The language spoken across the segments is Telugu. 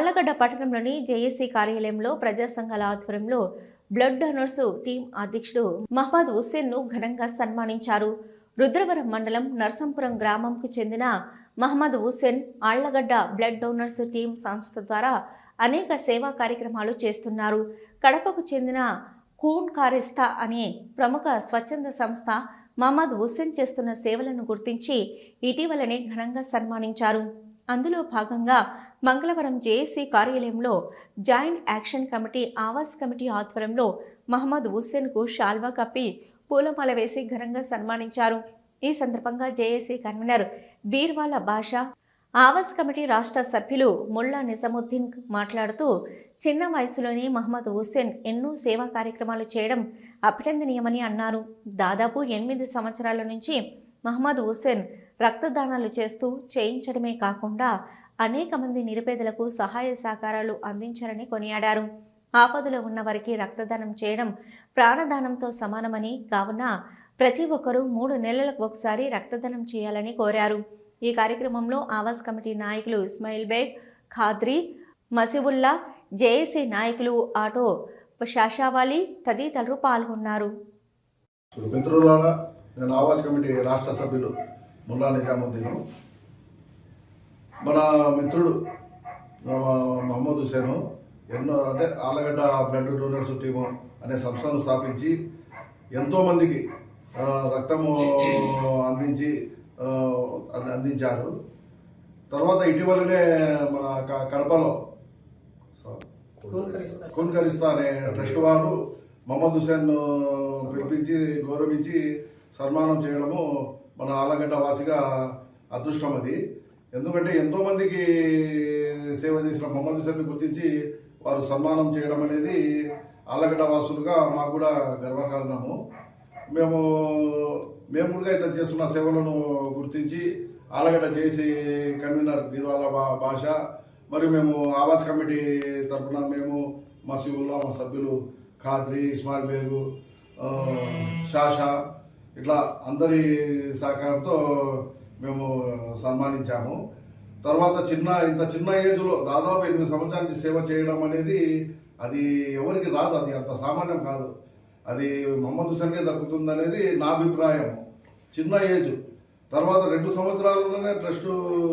ఆళ్ళగడ్డ పట్టణంలోని జేఏసీ కార్యాలయంలో ప్రజా సంఘాల ఆధ్వర్యంలో బ్లడ్ డోనర్స్ టీం అధ్యక్షుడు మహమ్మద్ హుస్సేన్ను ఘనంగా సన్మానించారు. రుద్రవరం మండలం నర్సంపురం గ్రామంకు చెందిన Mohammed Hussain Allagadda blood donors team సంస్థ ద్వారా అనేక సేవా కార్యక్రమాలు చేస్తున్నారు. కడపకు చెందిన ఖూన్ కారిస్తా అనే ప్రముఖ స్వచ్ఛంద సంస్థ మహమ్మద్ హుస్సేన్ చేస్తున్న సేవలను గుర్తించి ఇటీవలనే ఘనంగా సన్మానించారు. అందులో భాగంగా మంగళవారం జేఏసీ కార్యాలయంలో joint action committee Awaas committee ఆధ్వర్యంలో మహమ్మద్ హుస్సేన్కు షాల్వా కప్పి పూలమాల వేసి ఘనంగా సన్మానించారు. ఈ సందర్భంగా JAC convener Beerwala Basha Awaas committee రాష్ట్ర సభ్యులు ముల్లా నిజాముద్దీన్ మాట్లాడుతూ చిన్న వయసులోనే మహమ్మద్ హుస్సేన్ ఎన్నో సేవా కార్యక్రమాలు చేయడం అభినందనీయమని అన్నారు. దాదాపు ఎనిమిది సంవత్సరాల నుంచి మహమ్మద్ హుస్సేన్ రక్తదానాలు చేస్తూ చేయించడమే కాకుండా అనేక మంది నిరుపేదలకు సహాయ సహకారాలు అందించారని కొనియాడారు. ఆపదలో ఉన్న వారికి రక్తదానం చేయడం ప్రాణదానంతో సమానమని కావున ప్రతి ఒక్కరూ మూడు నెలలకు ఒకసారి రక్తదానం చేయాలని కోరారు. ఈ కార్యక్రమంలో ఆవాస్ కమిటీ నాయకులు ఇస్మాయిల్ బేగ్ ఖాద్రి మసిబుల్లా జేఏసీ నాయకులు ఆటో షాషావాలి తదితరులు పాల్గొన్నారు. మిత్రులారా నేను కమిటీ రాష్ట్ర సభ్యులు. ముల్లా నిజాముద్దీన్ మన మిత్రుడు మహమ్మద్ హుసేను ఎన్నో అంటే ఆలగడ్డ బ్లడ్ డోనర్స్ టీము అనే సంస్థను స్థాపించి ఎంతోమందికి రక్తము అందించి అందించారు. తర్వాత ఇటీవలనే మన కడపలో కున్కరిస్తా. అనే ట్రస్ట్ వారు మహమ్మద్ హుసేన్ పిలిపించి గౌరవించి సన్మానం చేయడము మన ఆలగడ్డ వాసిగా అదృష్టం అది. ఎందుకంటే ఎంతోమందికి సేవ చేసిన మమ్మల్ని సార్ని గుర్తించి వారు సన్మానం చేయడం అనేది ఆలగడ్డ వాసులుగా మాకు కూడా గర్వకారణము. మేము మేము కూడా ఇతను చేస్తున్న సేవలను గుర్తించి ఆలగడ్డ చేసి కన్వీనర్ బీర్వాల భాష మరియు మేము ఆవాజ్ కమిటీ తరఫున మేము మా శివుల్లో మా సభ్యులు ఖాద్రి ఇస్మాయిల్ బేగు షాషా ఇట్లా అందరి సహకారంతో మేము సన్మానించాము. తర్వాత చిన్న ఇంత చిన్న ఏజ్లో దాదాపు ఎనిమిది సంవత్సరాల నుంచి సేవ చేయడం అనేది అది ఎవరికి రాదు అది అంత సామాన్యం కాదు. అది మహమ్మద్ హుసేన్కే దక్కుతుంది అనేది నా అభిప్రాయం. చిన్న ఏజ్. తర్వాత రెండు సంవత్సరాలలోనే ట్రస్ట్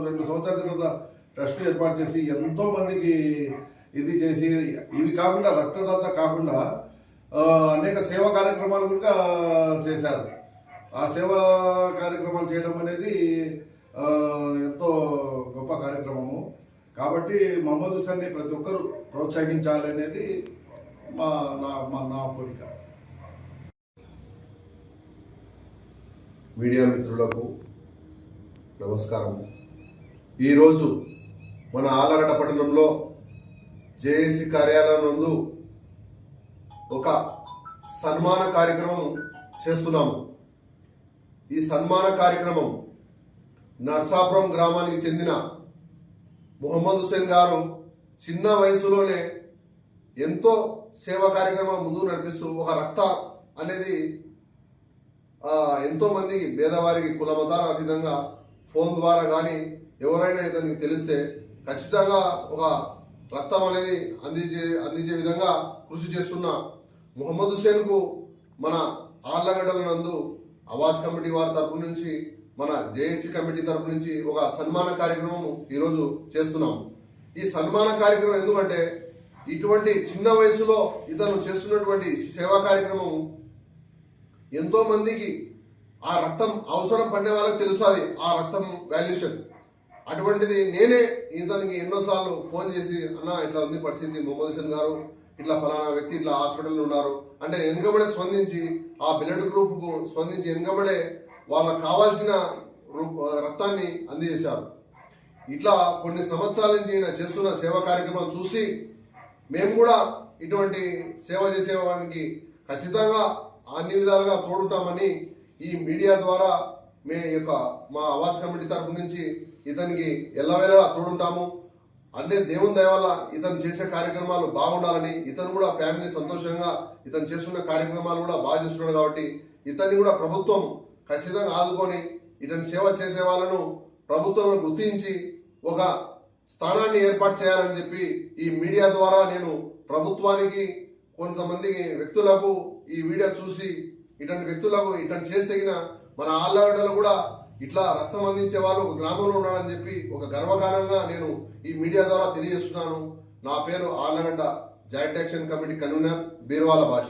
రెండు సంవత్సరాల తర్వాత ట్రస్ట్ ఏర్పాటు చేసి ఎంతో మందికి ఇది చేసి ఇవి కాకుండా రక్తదాత కాకుండా అనేక సేవా కార్యక్రమాలు కూడా చేశారు. ఆ సేవా కార్యక్రమాలు చేయడం అనేది ఎంతో గొప్ప కార్యక్రమము. కాబట్టి మహమ్మద్ హుసేన్ని ప్రతి ఒక్కరూ ప్రోత్సహించాలనేది మా నా మా నా కోరిక. మీడియా మిత్రులకు నమస్కారం. ఈరోజు మన ఆలగడ్డ పట్టణంలో జేఏసీ కార్యాలయం నందు ఒక సన్మాన కార్యక్రమం చేస్తున్నాము. ఈ సన్మాన కార్యక్రమం నర్సాపురం గ్రామానికి చెందిన ముహమ్మద్ హుసేన్ గారు చిన్న వయసులోనే ఎంతో సేవా కార్యక్రమం ముందుకు నడిపిస్తూ ఒక రక్త అనేది ఎంతోమంది ఎంతో మందికి పేదవారికి కుల మతాల అతీతంగా ఫోన్ ద్వారా కానీ ఎవరైనా ఇతనికి తెలిస్తే ఖచ్చితంగా ఒక రక్తం అనేది అందించే అందించే విధంగా కృషి చేస్తున్న ముహమ్మద్ హుసేన్కు మన ఆర్లగడ్డల నందు ఆవాస్ కమిటీ వారి తరపు నుంచి మన జేఏసీ కమిటీ తరపు నుంచి ఒక సన్మాన కార్యక్రమం ఈరోజు చేస్తున్నాం. ఈ సన్మాన కార్యక్రమం ఎందుకంటే ఇటువంటి చిన్న వయసులో ఇతను చేస్తున్నటువంటి సేవా కార్యక్రమం ఎంతో మందికి ఆ రక్తం అవసరం పడిన వాళ్ళకి తెలుస్తుంది ఆ రక్తం వాల్యుయేషన్. అటువంటిది నేనే ఇతనికి ఎన్నోసార్లు ఫోన్ చేసి అన్న ఇట్లా ఉంది పరిస్థితి మొహమ్మద్ హుసేన్ గారు ఇట్లా ఫలానా వ్యక్తి ఇట్లా హాస్పిటల్లో ఉన్నారు. అంటే వెనుకబడే స్పందించి ఆ బ్లడ్ గ్రూప్కు స్పందించి వెనుకబడే వాళ్ళకి కావాల్సిన రక్తాన్ని అందజేశారు ఇట్లా కొన్ని సంవత్సరాల నుంచి ఈయన చేస్తున్న సేవా కార్యక్రమం చూసి మేము కూడా ఇటువంటి సేవ చేసేవానికి ఖచ్చితంగా అన్ని విధాలుగా తోడుంటామని ఈ మీడియా ద్వారా మే యొక్క మా ఆవాస్ కమిటీ తరపు నుంచి ఇతనికి ఎల్లవేళలా తోడుంటాము. అంటే దేవుని దయ వల్ల ఇతను చేసే కార్యక్రమాలు బాగుండాలని ఇతను కూడా ఫ్యామిలీ సంతోషంగా ఇతను చేస్తున్న కార్యక్రమాలు కూడా బాగా చేస్తున్నాడు కాబట్టి ఇతన్ని కూడా ప్రభుత్వం ఖచ్చితంగా ఆదుకొని ఇతని సేవ చేసే వాళ్ళను ప్రభుత్వం గుర్తించి ఒక స్థానాన్ని ఏర్పాటు చేయాలని చెప్పి ఈ మీడియా ద్వారా నేను ప్రభుత్వానికి కొంతమంది వ్యక్తులకు ఈ వీడియో చూసి ఇటువంటి వ్యక్తులకు ఇటువంటి చేస్తే గిన మన ఆళ్ళగడ్డలో కూడా ఇట్లా రక్తం అందించే వాళ్ళు ఒక గ్రామంలో ఉన్నారని చెప్పి ఒక గర్వకారంగా నేను ఈ మీడియా ద్వారా తెలియజేస్తున్నాను. నా పేరు Allagadda joint action committee convener Beerwala Basha.